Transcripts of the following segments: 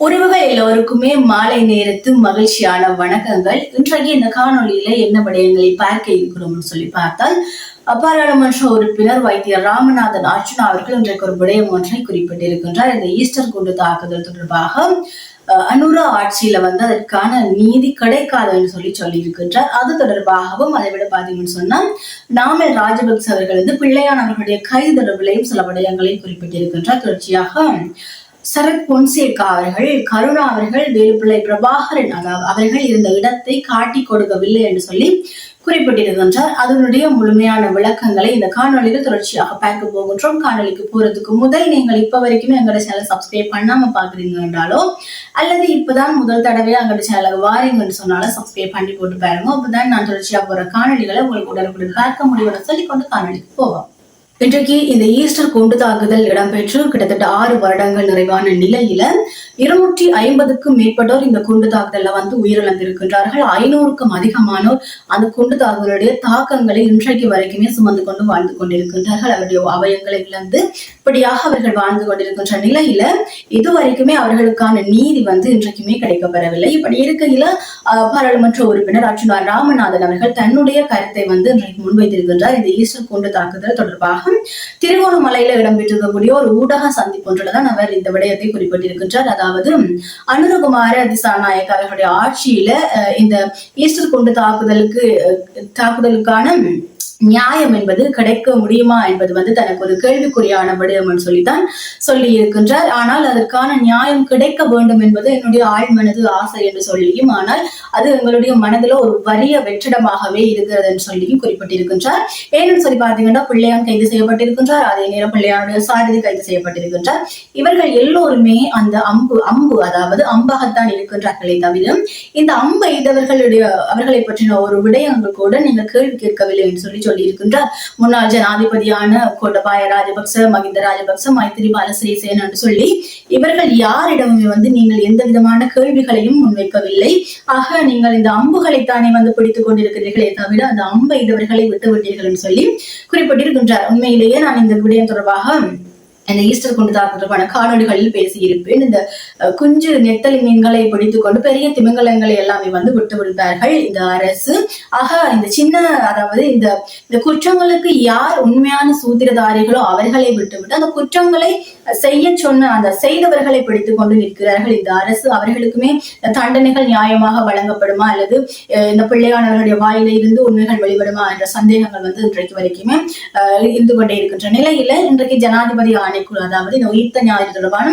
உறவுகள் எல்லோருக்குமே மாலை நேரத்து மகிழ்ச்சியான வணக்கங்கள். இன்றைக்கு இந்த காணொலியில என்ன விடயங்களை பார்க்க இருக்கிறோம்னு சொல்லி பார்த்தால் பாராளுமன்ற உறுப்பினர் வைத்தியர் ராமநாதன் அர்ஜுனா அவர்கள் இன்றைக்கு ஒரு விடயம் ஒன்றை குறிப்பிட்டிருக்கின்றார். இந்த ஈஸ்டர் குண்டு தாக்குதல் தொடர்பாக அஹ், அனுரா ஆட்சியில வந்து அதற்கான நீதி கிடைக்காதுன்னு சொல்லி சொல்லியிருக்கின்றார். அது தொடர்பாகவும் அதை விட பாத்தீங்கன்னு சொன்னா நாமல் ராஜபக்ச அவர்கள் வந்து பிள்ளையான் அவர்களுடைய கைது தொடர்பிலையும் சில விடயங்களை குறிப்பிட்டிருக்கின்றார். தொடர்ச்சியாக சரத் பொன்சேகா அவர்கள் கருணா அவர்கள் வேலுப்பிள்ளை பிரபாகரன் அதாவது அவர்கள் இருந்த இடத்தை காட்டி கொடுக்கவில்லை என்று சொல்லி குறிப்பிட்டிருக்கின்றார். அதனுடைய முழுமையான விளக்கங்களை இந்த காணொளியில் தொடர்ச்சியாக பார்க்க போகின்றோம். காணொளிக்கு போறதுக்கு முதல் நீங்கள் இப்ப வரைக்குமே எங்களோட சேனலை சப்ஸ்கிரைப் பண்ணாம பாக்குறீங்க என்றாலோ அல்லது இப்பதான் முதல் தடவையா எங்களோட சேனலுக்கு வாரீங்கன்னு சொன்னாலும் சப்ஸ்கிரைப் பண்ணி போட்டு பாருங்க. அப்பதான் நான் தொடர்ச்சியா போற காணொளிகளை உங்களுக்கு உடனுக்குடன் பார்க்க முடியும்னு சொல்லிக்கொண்டு காணொலிக்கு போவோம். இன்றைக்கு இந்த ஈஸ்டர் குண்டு தாக்குதல் இடம்பெற்று கிட்டத்தட்ட ஆறு வருடங்கள் நிறைவான நிலையில இருநூற்றி ஐம்பதுக்கும் மேற்பட்டோர் இந்த குண்டு தாக்குதல்ல வந்து உயிரிழந்திருக்கின்றார்கள். ஐநூறுக்கும் அதிகமானோர் அந்த குண்டு தாக்குதலுடைய தாக்கங்களை இன்றைக்கு வரைக்குமே சுமந்து கொண்டு வாழ்ந்து கொண்டிருக்கின்றார்கள். அவருடைய அவயங்களை இழந்து இப்படியாக அவர்கள் வாழ்ந்து கொண்டிருக்கின்ற நிலையில இதுவரைக்குமே அவர்களுக்கான நீதி வந்து இன்றைக்குமே கிடைக்கப்பெறவில்லை. இப்படி இருக்கையில அஹ், பாராளுமன்ற உறுப்பினர் அர்ஜுனா ராமநாதன் அவர்கள் தன்னுடைய கருத்தை வந்து இன்றைக்கு முன்வைத்திருக்கின்றார். இந்த ஈஸ்டர் குண்டு தாக்குதல் தொடர்பாக திருகோணமலையில இடம்பெற்றிருக்கக்கூடிய ஒரு ஊடக சந்திப்பு ஒன்றுலதான் அவர் இந்த விடயத்தை குறிப்பிட்டிருக்கின்றார். அதாவது அனுரகுமார திசாநாயக் அவர்களுடைய ஆட்சியில அஹ், இந்த ஈஸ்டர் குண்டு தாக்குதலுக்கு அஹ், தாக்குதலுக்கான நியாயம் என்பது கிடைக்க முடியுமா என்பது வந்து தனக்கு ஒரு கேள்விக்குறியான விடயம் சொல்லித்தான் சொல்லி இருக்கின்றார் ஆனால் அதற்கான நியாயம் கிடைக்க வேண்டும் என்பது என்னுடைய ஆழ்மனது ஆசை என்று சொல்லியும் ஆனால் அது எங்களுடைய மனதில் ஒரு வறிய வெற்றிடமாகவே இருக்கிறது என்று சொல்லியும் குறிப்பிட்டிருக்கின்றார். ஏன்னு சொல்லி பார்த்தீங்கன்னா பிள்ளையான் கைது செய்யப்பட்டிருக்கின்றார். அதே நேரம் பிள்ளையானுடைய சாரதி கைது செய்யப்பட்டிருக்கின்றார். இவர்கள் எல்லோருமே அந்த அம்பு அம்பு அதாவது அம்பாகத்தான் இருக்கின்றார்களே தவிர இந்த அம்பை இதவர்களுடைய அவர்களை பற்றின ஒரு விடயங்கள் கூட நீங்கள் கேள்வி கேட்கவில்லை என்று சொல்லி சொல்லியிருக்கின்றார். முன்னாள் ஜனாதிபதியான கோட்டபாய ராஜபக்ச மகிந்த ராஜபக்ச மைத்திரிபால சிறிசேன என்று சொல்லி இவர்கள் யாரிடமுமே வந்து நீங்கள் எந்த விதமான கேள்விகளையும் முன்வைக்கவில்லை. ஆக நீங்கள் இந்த அம்புகளை தானே வந்து பிடித்துக் கொண்டிருக்கிறீர்களே தவிர அந்த அம்பை இதவர்களை விட்டு விட்டீர்கள் என்று சொல்லி குறிப்பிட்டிருக்கின்றார். உண்மையிலேயே நான் இந்த விடயம் தொடர்பாக இந்த ஈஸ்டர் குண்டு காணொலிகளில் பேசியிருப்பேன். இந்த குஞ்சு நெத்தலி மீன்களை பிடித்துக்கொண்டு பெரிய திமிங்கலங்களை எல்லாமே வந்து விட்டு விடுவார்கள் இந்த அரசு. ஆக இந்த சின்ன அதாவது இந்த இந்த குற்றங்களுக்கு யார் உண்மையான சூத்திரதாரிகளோ அவர்களை விட்டுவிட்டு அந்த குற்றங்களை செய்ய சொன்ன அந்த செய்தவர்களை பிடித்துக் கொண்டு நிற்கிறார்கள் இந்த அரசு. அவர்களுக்குமே தண்டனைகள் நியாயமாக வழங்கப்படுமா அல்லது இந்த பிள்ளையானவர்களுடைய வாயில இருந்து உண்மைகள் வெளிப்படுமா என்ற சந்தேகங்கள் வந்து இன்றைக்கு வரைக்குமே அஹ், இருந்து கொண்டே இருக்கின்ற நிலையில இன்றைக்கு ஜனாதிபதி ஆணை ஆணைக்குழு அதாவது இந்த உயிர்த்த ஞாயிறு தொடர்பான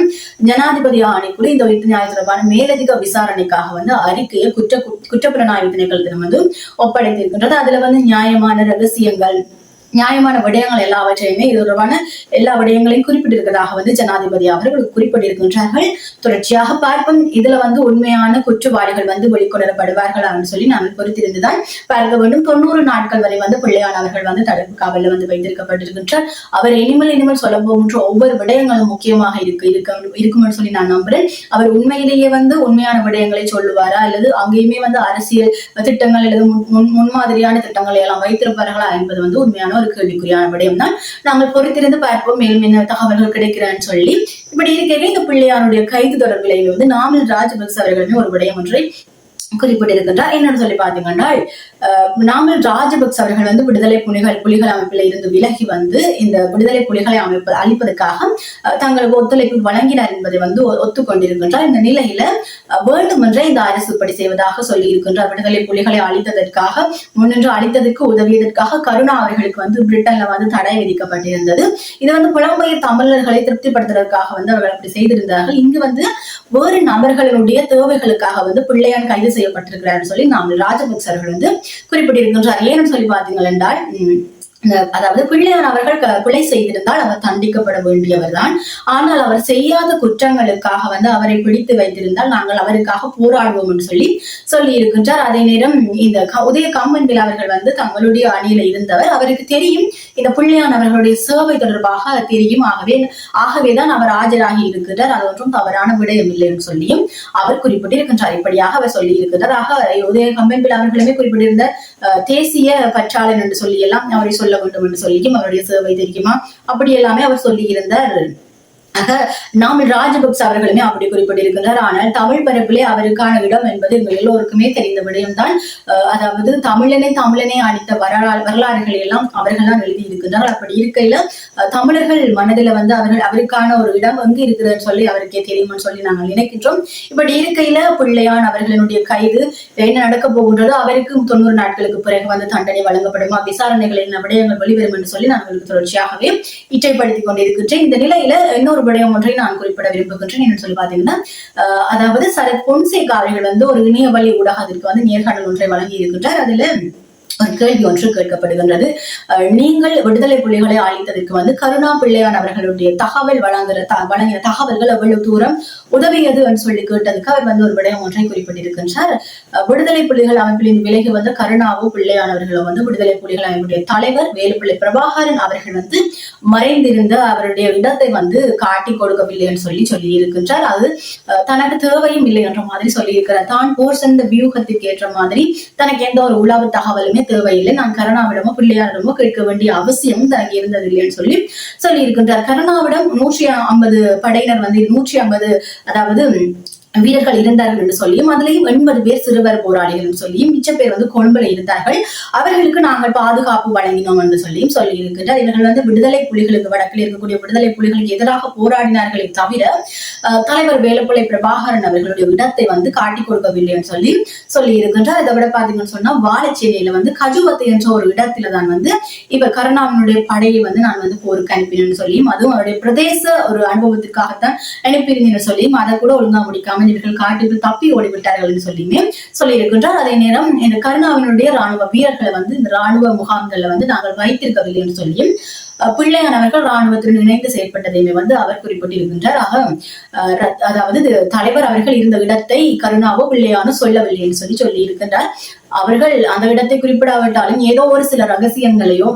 ஜனாதிபதி ஆணைக்குழு இந்த உயிர்த்த ஞாயிறு தொடர்பான மேலதிக விசாரணைக்காக வந்து அறிக்கையை குற்ற குற்றப்புலனாய்வு திணைக்களத்திடம் வந்து ஒப்படைத்திருக்கின்றது. அதுல வந்து நியாயமான ரகசியங்கள் நியாயமான விடயங்கள் எல்லாவற்றையுமே இது தொடர்பான எல்லா விடயங்களையும் குறிப்பிட்டிருக்கிறதாக வந்து ஜனாதிபதி அவர்கள் குறிப்பிட்டிருக்கின்றார்கள். தொடர்ச்சியாக பார்ப்போம். இதுல வந்து உண்மையான குற்றவாளிகள் வந்து வெளிக்கொணரப்படுவார்களா சொல்லி நாங்கள் பொறுத்திருந்துதான் பார்க்க வேண்டும். தொண்ணூறு நாட்கள் வரை வந்து பிள்ளையான் அவர்கள் வந்து தடுப்பு காவலில் வந்து வைத்திருக்கப்பட்டிருக்கின்றார். அவர் இனிமேல் இனிமேல் சொல்ல போகின்ற ஒவ்வொரு விடயங்களும் முக்கியமாக இருக்கு இருக்கும்னு சொல்லி நான் நம்புறேன். அவர் உண்மையிலேயே வந்து உண்மையான விடயங்களை சொல்லுவாரா? அல்லது அங்கேயுமே வந்து அரசியல் திட்டங்கள் அல்லது முன்- முன் முன்மாதிரியான திட்டங்களை எல்லாம் வைத்திருப்பார்களா என்பது வந்து உண்மையான ஒரு கேள்விக்குறியான விடயம் தான் நாங்கள் பொறுத்திருந்து பார்ப்போம் மேலும் என்ன தகவல்கள் கிடைக்கிறான்னு சொல்லி. இப்படி இருக்கையில இந்த பிள்ளையாருடைய கைது தொடர்பிலையும் வந்து நாமல் ராஜபக்ச அவர்களுமே ஒரு விடயம் ஒன்றை குறிப்பிட்டிருக்கின்றார். என்னன்னு சொல்லி பாத்தீங்கன்னா நாமல் ராஜபக்ச அவர்கள் வந்து விடுதலை புலிகள் புலிகள் அமைப்பில் இருந்து விலகி வந்து இந்த விடுதலை புலிகளை அமைப்பு அளிப்பதற்காக தங்களுக்கு ஒத்துழைப்பு வழங்கினார் என்பதை வந்து ஒத்துக்கொண்டிருக்கின்றார். இந்த நிலையில வேண்டுமென்றே இந்த அரசு இப்படி செய்வதாக சொல்லி இருக்கின்றார் விடுதலை புலிகளை அளித்ததற்காக முன்னின்று அளித்ததற்கு உதவியதற்காக கருணா அவர்களுக்கு வந்து பிரிட்டன்ல வந்து தடை விதிக்கப்பட்டிருந்தது. இது வந்து புலம்பெயர் தமிழர்களை திருப்திப்படுத்துவதற்காக வந்து அவர்கள் அப்படி செய்திருந்தார்கள். இங்கு வந்து வேறு நபர்களுடைய தேவைகளுக்காக வந்து பிள்ளையான் கைது செய்யப்பட்டிருக்கிறார் சொல்லி நாம் ராஜபக்சர்கள் வந்து குறிப்பிட்டிருக்கின்றார் ஏன்னு சொல்லி பார்த்தீங்கள் என்றால் அதாவது பிள்ளையான் அவர்கள் க- பிழை செய்திருந்தால் அவர் தண்டிக்கப்பட வேண்டியவர் தான் ஆனால் அவர் செய்யாத குற்றங்களுக்காக வந்து அவரை பிடித்து வைத்திருந்தால் நாங்கள் அவருக்காக போராடுவோம் என்று சொல்லி சொல்லி இருக்கின்றார் அதே நேரம் இந்த உதய கம்மன்பில் அவர்கள் வந்து தங்களுடைய அணியில இருந்தவர். அவருக்கு தெரியும் இந்த பிள்ளையான் அவர்களுடைய சேவை தொடர்பாக தெரியும். ஆகவே ஆகவேதான் அவர் ஆஜராகி இருக்கின்றார். அது ஒன்றும் தவறான விடயம் இல்லை என்று சொல்லியும் அவர் குறிப்பிட்டிருக்கின்றார். இப்படியாக அவர் சொல்லி இருக்கின்றார் ஆக உதய கம்பன்பில் அவர்களுமே குறிப்பிட்டிருந்த தேசிய பற்றாளன் என்று சொல்லி எல்லாம் அவரை சொல்ல வேண்டும் என்று சொல்லியும் அவருடைய சேவை தெரியுமா? அப்படி எல்லாமே அவர் சொல்லி இருந்தார் நாமல் ராஜபக்ச அவர்களுமே அப்படி குறிப்பிட்டிருக்கிறார் ஆனால் தமிழ் பரப்பிலே அவருக்கான இடம் என்பது எங்கள் எல்லோருக்குமே தெரிந்த விடயம்தான். அதாவது தமிழனை தமிழனை அளித்த வரலாறு வரலாறுகளை எல்லாம் அவர்கள் தான் எழுதி இருக்கின்றார்கள் அப்படி இருக்கையில தமிழர்கள் மனதில் வந்து அவர்கள் அவருக்கான ஒரு இடம் எங்கு இருக்கிறதுன்னு சொல்லி அவருக்கே தெரியும்னு சொல்லி நாங்கள் நினைக்கின்றோம். இப்படி இருக்கையில பிள்ளையான் அவர்களுடைய கைது என்ன நடக்க போகின்றதோ அவருக்கும் தொண்ணூறு நாட்களுக்கு பிறகு வந்து தண்டனை வழங்கப்படுமா. விசாரணைகள் என்ன விடயங்கள் வெளிவரும் என்று சொல்லி நாங்கள் தொடர்ச்சியாகவே இச்சைப்படுத்திக் கொண்டிருக்கின்றேன். இந்த நிலையில இன்னொரு விடயம் ஒன்றை நான் குறிப்பிட விரும்புகின்றேன் என்று சொல்லி பாத்தீங்கன்னா அஹ் அதாவது சரத் பொன்சேகா அவர்கள் வந்து ஒரு இணைய வழி ஊடகத்திற்கு வந்து நேர்காணல் ஒன்றை வழங்கி இருக்கின்றார் அதுல கேள்வி ஒன்று கேட்கப்படுகின்றது. நீங்கள் விடுதலை புலிகளை அளித்ததற்கு வந்து கருணா பிள்ளையான் அவர்களுடைய தகவல் வழங்குற த- தகவல்கள் எவ்வளவு தூரம் உதவியது என்று சொல்லி கேட்டதுக்கு அவர் வந்து ஒரு விடயம் ஒன்றை குறிப்பிட்டிருக்கின்றார். அஹ் விடுதலை புலிகள் அமைப்பிலிருந்து விலகி வந்த கருணாவோ பிள்ளையான் அவர்களும் வந்து விடுதலை புலிகள் அமைப்புடைய தலைவர் வேலுப்பிள்ளை பிரபாகரன் அவர்கள் வந்து மறைந்திருந்த அவருடைய இடத்தை வந்து காட்டி கொடுக்கவில்லை என்று சொல்லி சொல்லி இருக்கின்றார் அது அஹ், தனக்கு தேவையும் இல்லை என்ற மாதிரி சொல்லி இருக்கிறார் தான் போர் சென்ற வியூகத்துக்கு ஏற்ற மாதிரி தனக்கு எந்த ஒரு உளவு தகவலுமே தேவையில்லை. நான் கருணாவிடமோ பிள்ளையாரிடமோ கேட்க வேண்டிய அவசியம் தனக்கு இருந்ததில்லைன்னு சொல்லி சொல்லி இருக்கின்றார் கருணாவிடம் நூற்றி ஐம்பது படையினர் வந்து நூற்றி ஐம்பது அதாவது வீரர்கள் இருந்தார்கள் என்று சொல்லியும் அதுலயும் எண்பது பேர் சிறுவர் போராளிகள் என்று சொல்லியும் மிச்ச பேர் வந்து கொழும்புல இருந்தார்கள். அவர்களுக்கு நாங்கள் பாதுகாப்பு வழங்கினோம் என்று சொல்லியும் சொல்லி இருக்கின்றார் இவர்கள் வந்து விடுதலை புலிகளுக்கு வடக்கில் இருக்கக்கூடிய விடுதலை புலிகளுக்கு எதிராக போராடினார்களே தவிர தலைவர் வேலுப்பிள்ளை பிரபாகரன் அவர்களுடைய இடத்தை வந்து காட்டிக் கொடுக்கவில்லை என்று சொல்லி சொல்லி இருக்கின்றார் இதை விட பாத்தீங்கன்னு சொன்னா வாழைச்சேரியில வந்து கஜுவத்தை என்ற ஒரு இடத்துல தான் வந்து இப்ப கருணாவினுடைய படையை வந்து நான் வந்து போருக்கு அனுப்பினேன்னு சொல்லியும் அதுவும் அவருடைய பிரதேச ஒரு அனுபவத்துக்காகத்தான் அனுப்பியிருந்தேன்னு சொல்லியும் அதை கூட ஒழுங்கா முடிக்காமல் மனிதர்கள் காட்டுக்கு தப்பி ஓடிவிட்டார்கள் என்று சொல்லியுமே சொல்லியிருக்கின்றார். அதே நேரம் இந்த கருணாவினுடைய ராணுவ வீரர்களை வந்து இந்த ராணுவ முகாம்கள்ல வந்து நாங்கள் வைத்திருக்கவில்லை என்று சொல்லியும் பிள்ளையானவர்கள் ராணுவத்துடன் இணைந்து செயல்பட்டதையுமே வந்து அவர் குறிப்பிட்டிருக்கின்றார். ஆக அதாவது தலைவர் அவர்கள் இருந்த இடத்தை கருணாவோ பிள்ளையானோ சொல்லவில்லை என்று சொல்லி சொல்லி இருக்கின்றார் அவர்கள் அந்த இடத்தை குறிப்பிடாவிட்டாலும் ஏதோ ஒரு சில ரகசியங்களையோ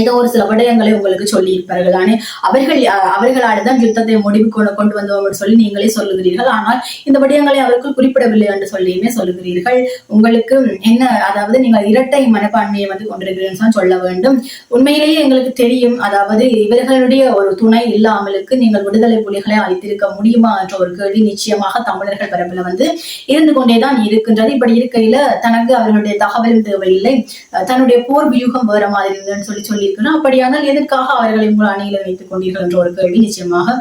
ஏதோ ஒரு சில விடயங்களை உங்களுக்கு சொல்லி இருப்பார்கள் ஆனே அவர்கள் அவர்களால் தான் யுத்தத்தை முடிவு கொண்டு கொண்டு வந்தோம் சொல்லி நீங்களே சொல்லுகிறீர்கள். ஆனால் இந்த விடயங்களை அவர்கள் குறிப்பிடவில்லை என்று சொல்லியுமே சொல்லுகிறீர்கள். உங்களுக்கு என்ன அதாவது நீங்கள் இரட்டை மனப்பான்மையை வந்து கொண்டிருக்கிறீர்கள் சொல்ல வேண்டும். உண்மையிலேயே எங்களுக்கு தெரியும் அதாவது இவர்களுடைய ஒரு துணை இல்லாமலுக்கு நீங்கள் விடுதலை புலிகளை அளித்திருக்க முடியுமா என்ற ஒரு கேள்வி நிச்சயமாக தமிழர்கள் பரப்பில் வந்து இருந்து கொண்டேதான் இருக்கின்றது. இப்படி இருக்கையில தனக்கு அவர்களுடைய தகவலும் தேவையில்லை. தன்னுடைய போர் வியூகம் வேற மாதிரி இருந்ததுன்னு சொல்லி சொல்லியிருக்கணும் அப்படியானால் எதற்காக அவர்களை உங்கள் அணியில வைத்துக் கொண்டீர்கள் என்ற ஒரு கேள்வி நிச்சயமாக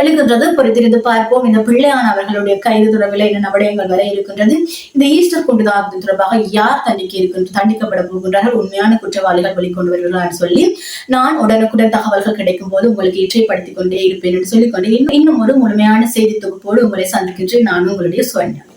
எழுகின்றது. பொறுத்திருந்து பார்ப்போம். இந்த பிள்ளையான அவர்களுடைய கைது தொடர்பில் என்னென்ன விடயங்கள் வர இருக்கின்றது. இந்த ஈஸ்டர் கொண்டுதான் தொடர்பாக யார் தண்டிக்க இருக்கின்ற தண்டிக்கப்பட போகின்றார்கள்? உண்மையான குற்றவாளிகள் வெளிக்கொண்டு வருகிறார்கள் சொல்லி நான் உடனுக்குடன் தகவல்கள் கிடைக்கும் போது உங்களுக்கு இற்றைப்படுத்திக் கொண்டே இருப்பேன் என்று சொல்லிக்கொண்டு இன்னும் ஒரு முழுமையான செய்தி தொகுப்போடு உங்களை சந்திக்கின்றேன். நான் உங்களுடைய சொன்னேன்